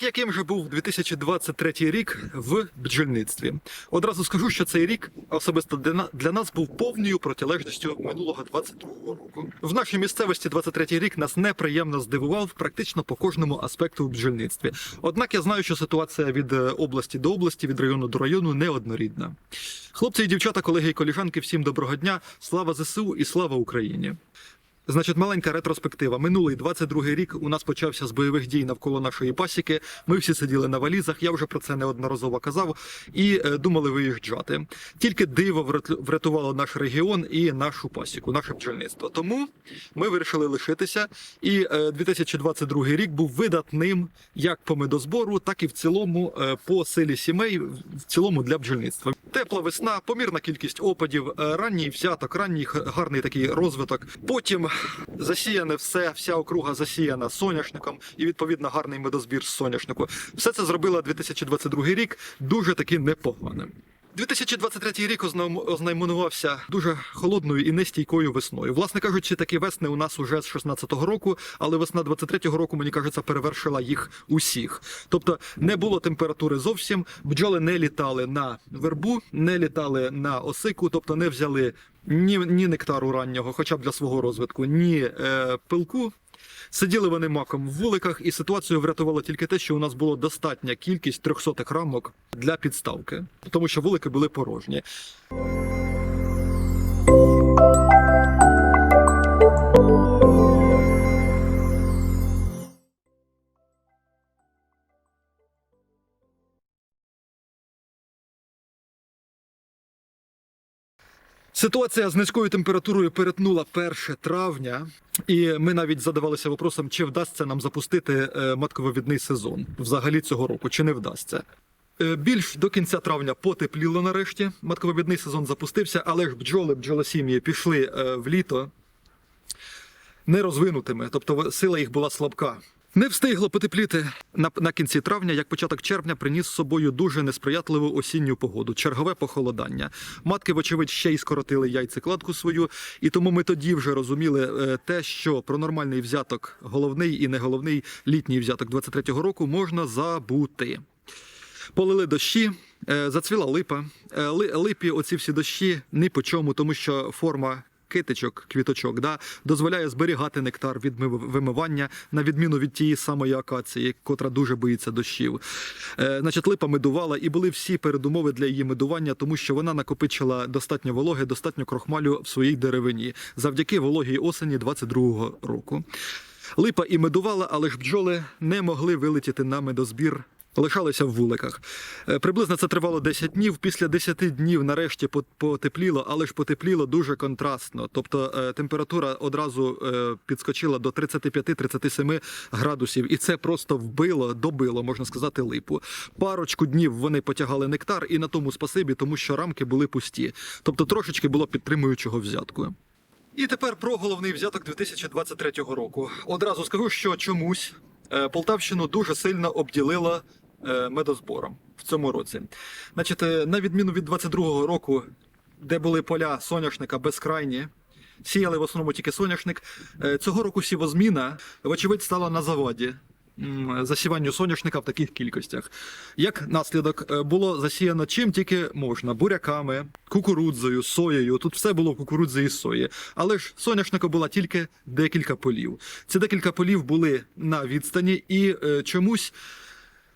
Так яким же був 2023 рік в бджільництві? Одразу скажу, що цей рік особисто для нас був повною протилежністю минулого 22-го року. В нашій місцевості 23-й рік нас неприємно здивував практично по кожному аспекту в бджільництві. Однак я знаю, що ситуація від е, області до області, від району до району неоднорідна. Хлопці і дівчата, колеги і коліжанки, всім доброго дня! Слава ЗСУ і слава Україні! Значить, маленька ретроспектива. Минулий 22-й рік у нас почався з бойових дій навколо нашої пасіки. Ми всі сиділи на валізах. Я вже про це неодноразово казав, і е, думали виїжджати. Тільки диво врят- врятувало наш регіон і нашу пасіку, наше бджільництво. Тому ми вирішили лишитися. І е, 2022 рік був видатним як по медозбору, так і в цілому е, по силі сімей, в цілому для бджільництва. Тепла весна, помірна кількість опадів, е, ранній взяток, ранній гарний такий розвиток. Потім засіяне все, вся округа засіяна соняшником і відповідно гарний медозбір з соняшнику. Все це зробило 2022 рік дуже таки непоганим. 2023 рік ознаменувався дуже холодною і нестійкою весною. Власне кажучи, такі весни у нас уже з 16-го року, але весна 23-го року, мені кажеться, перевершила їх усіх. Тобто не було температури зовсім, бджоли не літали на вербу, не літали на осику, тобто не взяли ні, ні нектару раннього, хоча б для свого розвитку, ні е, пилку. Сиділи вони маком в вуликах, і ситуацію врятувало тільки те, що у нас було достатня кількість 300 рамок для підставки, тому що вулики були порожні. Ситуація з низькою температурою перетнула 1 травня, і ми навіть задавалися вопросом, чи вдасться нам запустити е, маткововідний сезон взагалі цього року, чи не вдасться. Е, Більш до кінця травня потепліло нарешті. Маткововідний сезон запустився, але ж бджоли, бджолосім'ї пішли е, в літо нерозвинутими, тобто сила їх була слабка. Не встигло потепліти на, на кінці травня, як початок червня приніс з собою дуже несприятливу осінню погоду, чергове похолодання. Матки, вочевидь, ще й скоротили яйцекладку свою, і тому ми тоді вже розуміли е, те, що про нормальний взяток, головний і не головний літній взяток 23-го року можна забути. Полили дощі, е, зацвіла липа. Е, ли- Липі оці всі дощі ні по чому, тому що форма китичок, квіточок, да, дозволяє зберігати нектар від вимивання, на відміну від тієї самої акації, котра дуже боїться дощів. Е, значить, липа медувала, і були всі передумови для її медування, тому що вона накопичила достатньо вологи, достатньо крохмалю в своїй деревині завдяки вологій осені 22-го року. Липа і медувала, але ж бджоли не могли вилетіти на медозбір. Лишалися в вуликах. Е, Приблизно це тривало 10 днів. Після 10 днів нарешті по- потепліло, але ж потепліло дуже контрастно. Тобто е, температура одразу е, підскочила до 35-37 градусів, і це просто вбило, добило, можна сказати, липу. Парочку днів вони потягали нектар, і на тому спасибі, тому що рамки були пусті. Тобто трошечки було підтримуючого взятку. І тепер про головний взяток 2023 року. Одразу скажу, що чомусь Полтавщину дуже сильно обділила медозбором в цьому році. Значить, е, на відміну від 22-го року, де були поля соняшника безкрайні, сіяли в основному тільки соняшник. е, Цього року сівозміна, вочевидь, стала на заваді. м, Засіванню соняшника в таких кількостях. Як наслідок е, було засіяно чим тільки можна: буряками, кукурудзою, соєю. Тут все було в кукурудзі і сої. Але ж соняшника було тільки декілька полів. Ці декілька полів були на відстані і е, чомусь.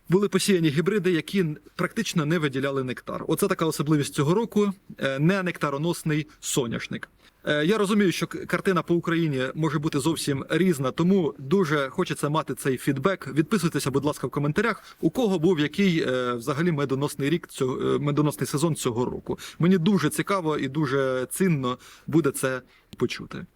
Були посіяні гібриди, які практично не виділяли нектар. Оце така особливість цього року е, не нектароносний соняшник. Е, Я розумію, що картина по Україні може бути зовсім різна, тому дуже хочеться мати цей фідбек. Відписуйтеся, будь ласка, в коментарях, у кого був який е, взагалі медоносний рік цього медоносний сезон цього року. Мені дуже цікаво і дуже цінно буде це почути.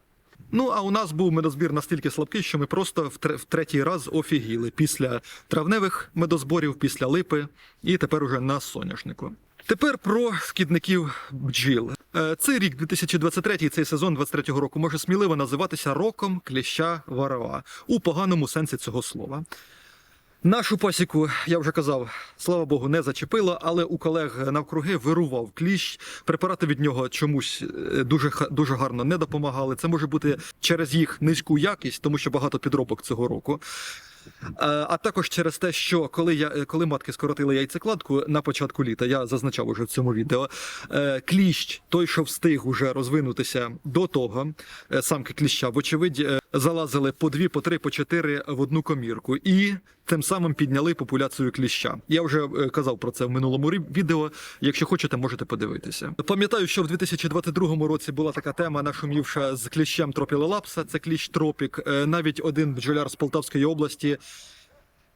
Ну, а у нас був медозбір настільки слабкий, що ми просто в, тре- в третій раз офігіли після травневих медозборів, після липи і тепер уже на соняшнику. Тепер про шкідників бджіл. Е, Цей рік, 2023, цей сезон 23-го року, може сміливо називатися роком кліща варова у поганому сенсі цього слова. Нашу пасіку, я вже казав, слава Богу, не зачепило, але у колег навкруги вирував кліщ. Препарати від нього чомусь е, дуже дуже гарно не допомагали. Це може бути через їх низьку якість, тому що багато підробок цього року. Е, А також через те, що коли я е, коли матки скоротили яйцекладку на початку літа, я зазначав уже в цьому відео. Кліщ, той, що встиг уже розвинутися до того, самки кліща, вочевидь, залазили по дві, по три, по чотири в одну комірку, і тим самим підняли популяцію кліща. Я вже е, казав про це в минулому відео. Якщо хочете, можете подивитися. Пам'ятаю, що в 2022 році була така тема, нашумівша з кліщем тропілелапса. Це кліщ тропік. Е, Навіть один бджоляр з Полтавської області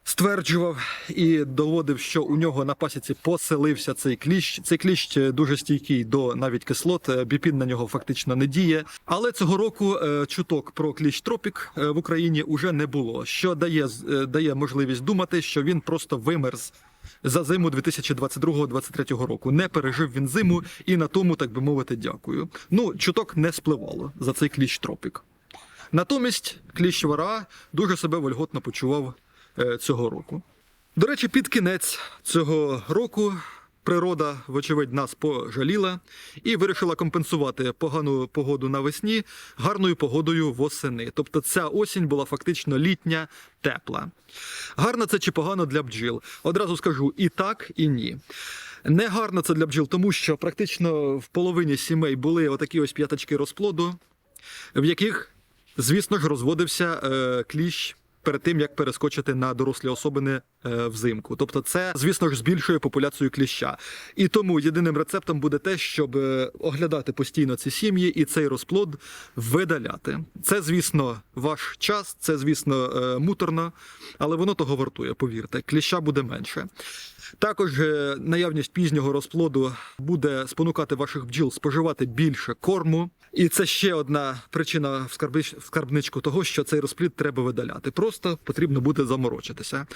стверджував і доводив, що у нього на пасіці поселився цей кліщ. Цей кліщ е, дуже стійкий до навіть кислот. е, Біпін на нього фактично не діє. Але цього року е, чуток про кліщ тропік в Україні уже не було, що дає дає можливість думати, що він просто вимерз. За зиму 2022-2023 року не пережив він зиму, і на тому, так би мовити, дякую. Ну, чуток не спливало за цей кліщ тропік. Натомість кліщ вара дуже себе вольготно почував цього року. До речі, під кінець цього року природа, вочевидь, нас пожаліла і вирішила компенсувати погану погоду навесні гарною погодою восени. Тобто ця осінь була фактично літня, тепла. Гарно це чи погано для бджіл? Одразу скажу і так, і ні. Не гарно це для бджіл, тому що практично в половині сімей були отакі ось п'ятачки розплоду, в яких, звісно ж, розводився е, кліщ перед тим, як перескочити на дорослі особини е, взимку. Тобто, це, звісно ж, збільшує популяцію кліща. І тому єдиним рецептом буде те, щоб е, оглядати постійно ці сім'ї і цей розплод видаляти. Це, звісно, ваш час, це, звісно, е, муторно, але воно того вартує, повірте, кліща буде менше. Також наявність пізнього розплоду буде спонукати ваших бджіл споживати більше корму. І це ще одна причина в скарбничку того, що цей розплід треба видаляти. Просто потрібно буде заморочитися.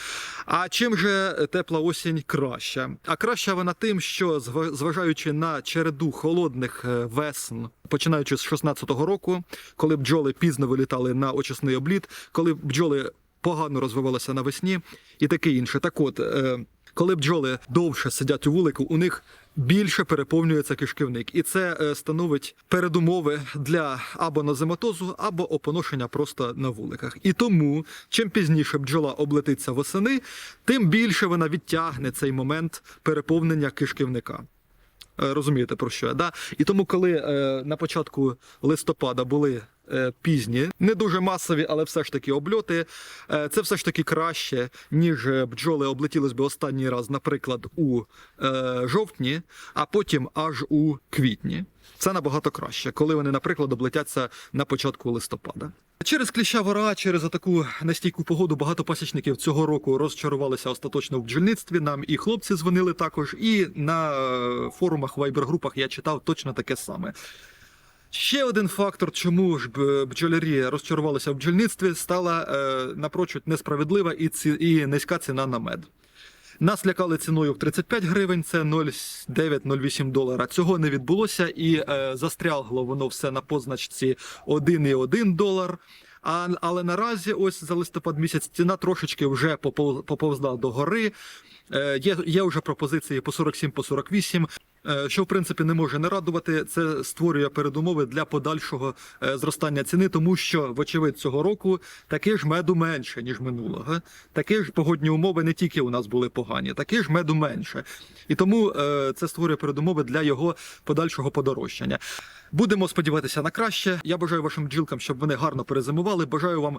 А чим же тепла осінь краща? А краща вона тим, що зва- зважаючи на череду холодних е, весен, починаючи з 16-го року, коли бджоли пізно вилітали на очисний обліт, коли бджоли погано розвивалися навесні і таке інше. Так от. е, коли бджоли довше сидять у вулику, у них більше переповнюється кишківник, і це е, становить передумови для або назематозу, або опоношення просто на вуликах. І тому, чим пізніше бджола облетиться восени, тим більше вона відтягне цей момент переповнення кишківника. Е, Розумієте про що? Да? І тому, коли е, на початку листопада були пізні, не дуже масові, але все ж таки обльоти, е, це все ж таки краще, ніж е, бджоли облетілись би останній раз, наприклад, у е, жовтні, а потім аж у квітні. Це набагато краще, коли вони, наприклад, облетяться на початку листопада. Через кліща вора, через таку нестійку погоду багато пасічників цього року розчарувалися остаточно в бджільництві. Нам і хлопці дзвонили також, і на е, форумах, вайбер-групах я читав точно таке саме. Ще один фактор, чому ж бджолярі розчарувалися в бджільництві, стала е, напрочуд несправедлива і, ці, і низька ціна на мед. Нас лякали ціною в 35 гривень, це 0,9-0,8 долара. Цього не відбулося, і е, застрягло воно все на позначці 1,1 долар. А, але наразі, ось за листопад місяць, ціна трошечки вже попов- поповзла до гори. Е, є, є вже пропозиції по 47, по 48. Е, Що в принципі не може не радувати, це створює передумови для подальшого е, зростання ціни, тому що, вочевидь, цього року таки ж меду менше ніж минулого. Такі ж погодні умови не тільки у нас були погані, таки ж меду менше. І тому це створює передумови для його подальшого подорожчання. Будемо сподіватися на краще. Я бажаю вашим бджілкам, щоб вони гарно перезимували. Бажаю вам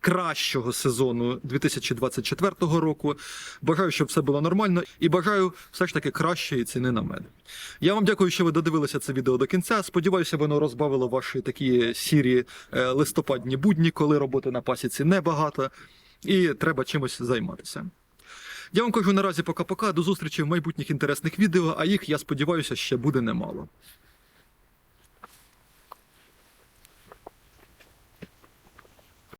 кращого сезону 2024 року. Бажаю, щоб все було нормально, і бажаю все ж таки кращої ціни на мед. Я вам дякую, що ви додивилися це відео до кінця. Сподіваюся, воно розбавило ваші такі сірі е, листопадні будні, коли роботи на пасіці небагато, і треба чимось займатися. Я вам кажу наразі пока-пока. До зустрічі в майбутніх інтересних відео, а їх, я сподіваюся, ще буде немало.